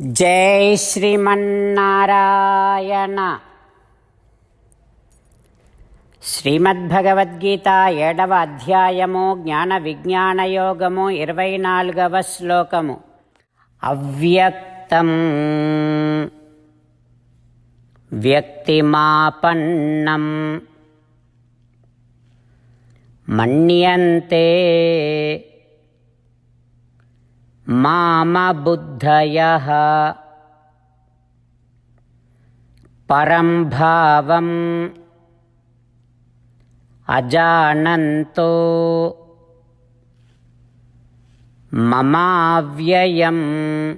జై శ్రీమన్నారాయణ. శ్రీమద్భగవద్గీత ఏడవ అధ్యాయము జ్ఞాన విజ్ఞాన యోగము ఇరవై నాలుగవ శ్లోకము. అవ్యక్తం వ్యక్తిమాపన్నం మన్యంతే मामबुद्धयः परं भावम् अजानन्तो। ममाव्ययम्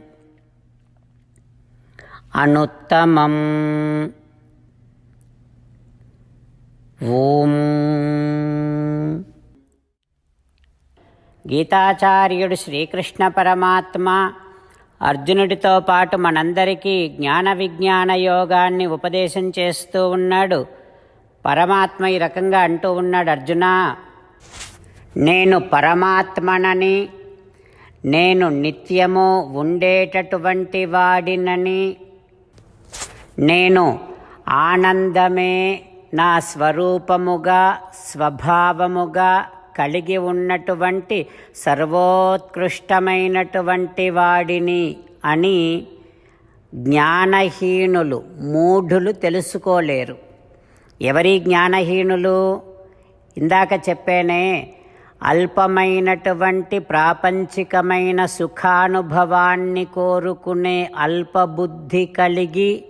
अनुत्तमम्। ॐ। గీతాచార్యుడు శ్రీకృష్ణ పరమాత్మ అర్జునుడితో పాటు మనందరికీ జ్ఞాన విజ్ఞాన యోగాన్ని ఉపదేశం చేస్తూ ఉన్నాడు. పరమాత్మ ఈ రకంగా అంటూ ఉన్నాడు అర్జున నేను పరమాత్మనని నేను నిత్యము ఉండేటటువంటి వాడినని నేను ఆనందమే నా స్వరూపముగా స్వభావముగా కలిగి ఉన్నటువంటి సర్వోత్కృష్టమైనటువంటి వాడిని అని జ్ఞానహీనులు మూఢులు తెలుసుకోలేరు. ఎవరి జ్ఞానహీనులు? ఇందాక చెప్పానే అల్పమైనటువంటి ప్రాపంచికమైన సుఖానుభవాన్ని కోరుకునే అల్పబుద్ధి కలిగి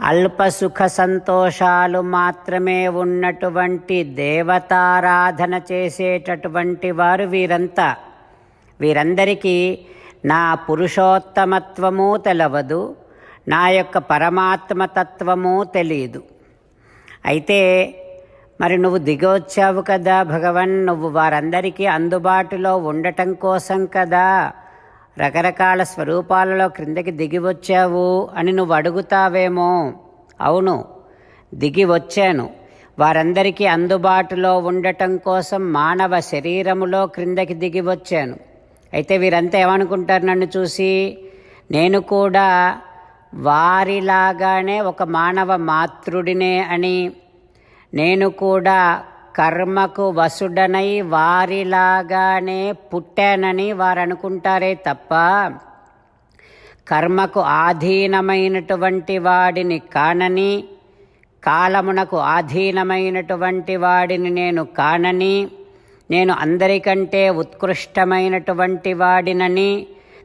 అల్ప సుఖ సంతోషాలు మాత్రమే ఉన్నటువంటి దేవతారాధన చేసేటటువంటి వారు వీరంతా. వీరందరికీ నా పురుషోత్తమత్వము తెలవదు నా యొక్క పరమాత్మతత్వము తెలియదు అయితే మరి నువ్వు దిగొచ్చావు కదా భగవన్ నువ్వు వారందరికీ అందుబాటులో ఉండటం కోసం కదా. రకరకాల స్వరూపాలలో క్రిందకి దిగి వచ్చావు అని నువ్వు అడుగుతావేమో. అవును దిగి వచ్చాను. వారందరికీ అందుబాటులో ఉండటం కోసం మానవ శరీరములో క్రిందకి దిగి వచ్చాను. అయితే వీరంతా ఏమనుకుంటారు నన్ను చూసి? నేను కూడా వారిలాగానే ఒక మానవ మాతృడినే అని నేను కూడా కర్మకు వసుడనై వారిలాగానే పుట్టానని వారు అనుకుంటారే తప్ప కర్మకు ఆధీనమైనటువంటి వాడిని కానని కాలమునకు ఆధీనమైనటువంటి వాడిని నేను కానని నేను అందరికంటే ఉత్కృష్టమైనటువంటి వాడినని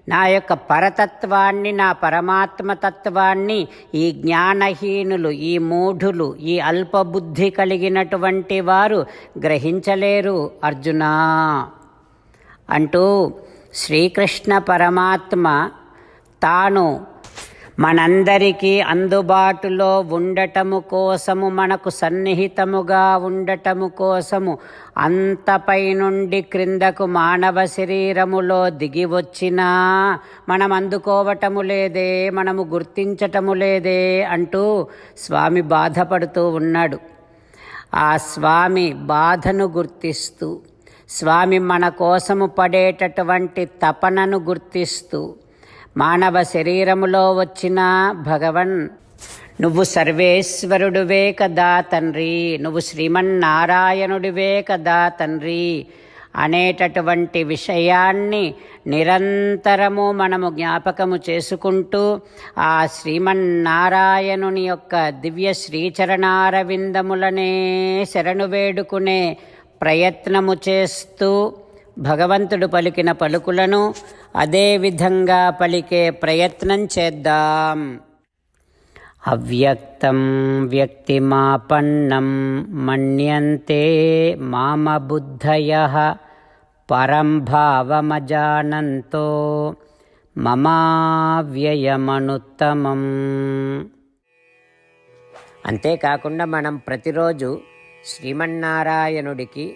నా యొక్క పరతత్వాన్ని నా పరమాత్మతత్వాన్ని ఈ జ్ఞానహీనులు ఈ మూఢులు ఈ అల్పబుద్ధి కలిగినటువంటి వారు గ్రహించలేరు అర్జునా. అంటూ శ్రీకృష్ణ పరమాత్మ తాను మనందరికీ అందుబాటులో ఉండటము కోసము మనకు సన్నిహితముగా ఉండటము కోసము అంతపై నుండి క్రిందకు మానవ శరీరములో దిగి వచ్చినా మనం అందుకోవటము లేదే మనము గుర్తించటము లేదే అంటూ స్వామి బాధపడుతూ ఉన్నాడు. ఆ స్వామి బాధను గుర్తిస్తూ స్వామి మన కోసము పడేటటువంటి తపనను గుర్తిస్తూ మానవ శరీరములో వచ్చిన భగవన్ నువ్వు సర్వేశ్వరుడువే కదా తండ్రి నువ్వు శ్రీమన్నారాయణుడివే కదా తండ్రి అనేటటువంటి విషయాన్ని నిరంతరము మనము జ్ఞాపకము చేసుకుంటూ ఆ శ్రీమన్నారాయణుని యొక్క దివ్య శ్రీచరణారవిందములనే శరణు వేడుకునే ప్రయత్నము చేస్తూ భగవంతుడు పలికిన పలుకులను అదే విధంగా పలికే ప్రయత్నం చేద్దాం. అవ్యక్తం వ్యక్తిమాపన్నం మన్యంతే మామబుద్ధయ పరం భావమజానంతో మమావ్యయమనుత్తమం. అంతేకాకుండా మనం ప్రతిరోజు శ్రీమన్నారాయణుడికి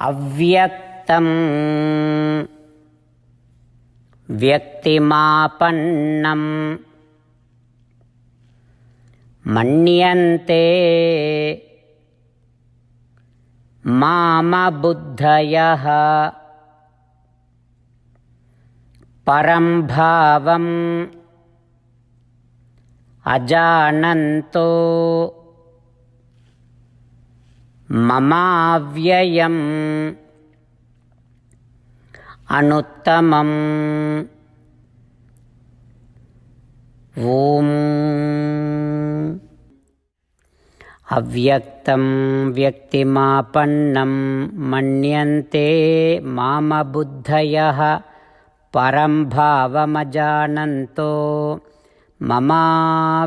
अव्यक्तम्। व्यक्तिमापन्नम्। मन्यन्ते मामबुद्धयः। परं भावम् अजानन्तो। మమావ్యయం అనుత్తమం. ఓం అవ్యక్తం వ్యక్తిమాపన్నం మన్యంతే మామబుద్ధయ పరం భావమజానంతో మమావ్యయమనుత్తమం.